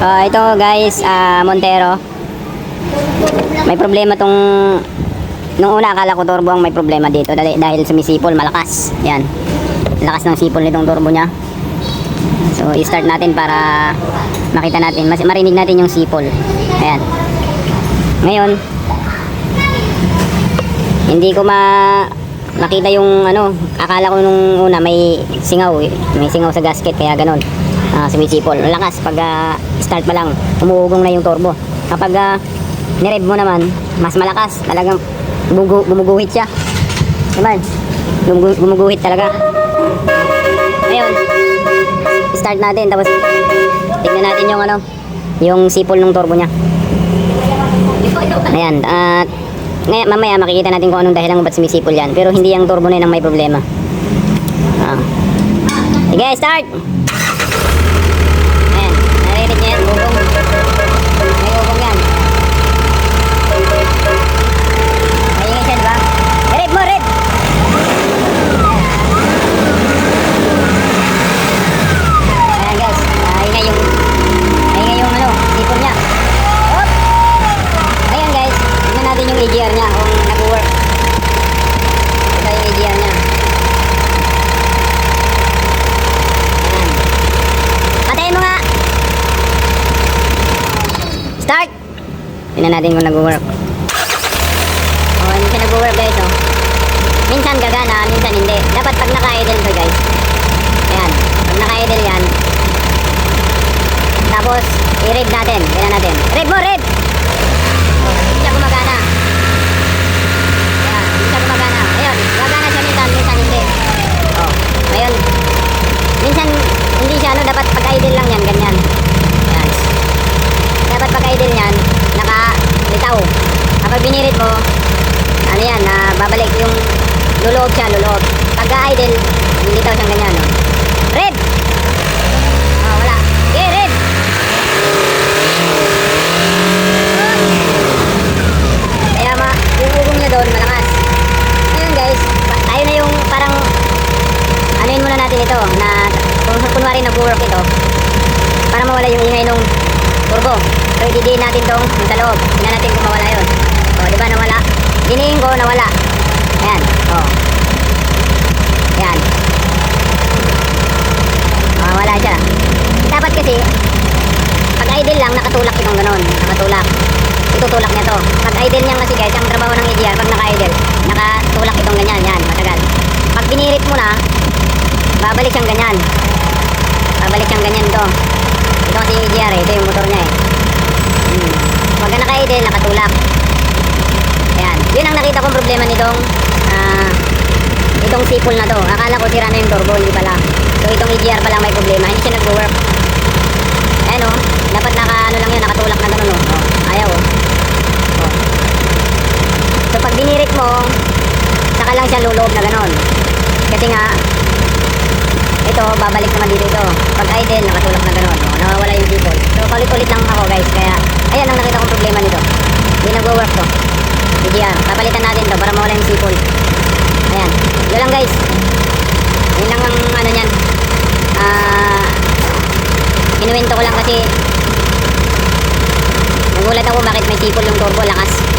Ah, ito guys, ah, Montero. May problema tong Nung una akala ko turbo ang may problema dito dahil, dahil sumisipol malakas. Yan. Lakas ng sipol nitong turbo niya. So i-start natin para makita natin, mas marinig natin yung sipol. Ayan. Ngayon, hindi ko ma makita yung ano, akala ko nung una may singaw, eh. may singaw sa gasket kaya ganun. Ah, sumisipol. Lakas pag ah, start pa lang, umuugong na yung turbo. Kapag uh, nirev mo naman, mas malakas. Talagang gumugu- gumuguhit siya. Diba? Gumugu- gumuguhit talaga. Ngayon, start natin tapos tignan natin yung ano, yung sipol ng turbo niya. Ayan, at ngayon, mamaya makikita natin kung anong dahilan kung ba't sumisipol yan. Pero hindi yung turbo na yun ang may problema. Ah. Sige, start! Ayan, narinig niya yan, bubong. May bubong yan. Maingay siya, di ba? Rev mo, rev! Ayan guys, maingay yung, maingay yung ano, sipol niya. Hop! Ayan guys, tignan natin yung AGR niya kung nag-work. Ito yung AGR niya. Ayan. Patayin mo nga! Start! Tignan natin kung nag-work. Oh, hindi siya nag-work guys oh. Minsan gagana, minsan hindi. Dapat pag naka-idle to guys. Ayan, pag naka-idle yan. Tapos, i-rev natin. Tignan natin. Rev mo, rev! Oh, hindi siya gumagana. Ayan, hindi siya gumagana. Ayun, gagana siya minsan, minsan hindi. Oh, ngayon, minsan hindi siya ano, dapat pag idle lang yan, ganyan. Ayan. Dapat pag idle yan, naka-litaw. Kapag binirit mo, ano yan, na babalik yung luloob siya, luloob. Pag idle, lilitaw siyang ganyan, no? Red! Oh, wala. Okay, red! Kaya ma, yung ugong niya doon, malakas. Ngayon guys, tayo na yung parang anuin muna natin ito na kung kunwari nag-work ito para mawala yung ingay nung turbo. So ididiin natin tong sa loob. Tingnan natin kung mawala di ba nawala? Diniin ko, nawala. Ayan. O. Ayan. Mawala siya. Dapat kasi, pag idle lang, nakatulak itong ganon. Nakatulak. Itutulak niya to. Pag idle niya kasi guys, ang trabaho ng EGR, pag naka-idle, nakatulak itong ganyan. Yan, matagal. Pag binirit mo na, babalik siyang ganyan. Babalik siyang ganyan to. Ito kasi yung EGR eh. Ito yung motor niya eh. Hmm. Pag naka-idle, nakatulak. Yun ang nakita kong problema nitong ah, itong sipol na to. Akala ko sira na yung turbo, hindi pala. So itong EGR pala may problema. Hindi siya nag-work. Ayan o. Dapat naka ano lang yan, nakatulak na ganun o. Oh. Ayaw o. Oh. So pag binirit mo, saka lang siya luloob na ganun. Kasi nga, ito, babalik naman dito ito. Pag idle, nakatulak na gano'n. Oh, nawawala yung sipol. So, ulit-ulit lang ako guys. Kaya, ayan ang nakita kong problema nito. Hindi nag-work to. EGR. Papalitan natin to para mawala yung sipol. Ayan. Yun lang guys. Yun lang ang ano niyan. Ah, kinuwento ko lang kasi nagulat ako bakit may sipol yung turbo lakas.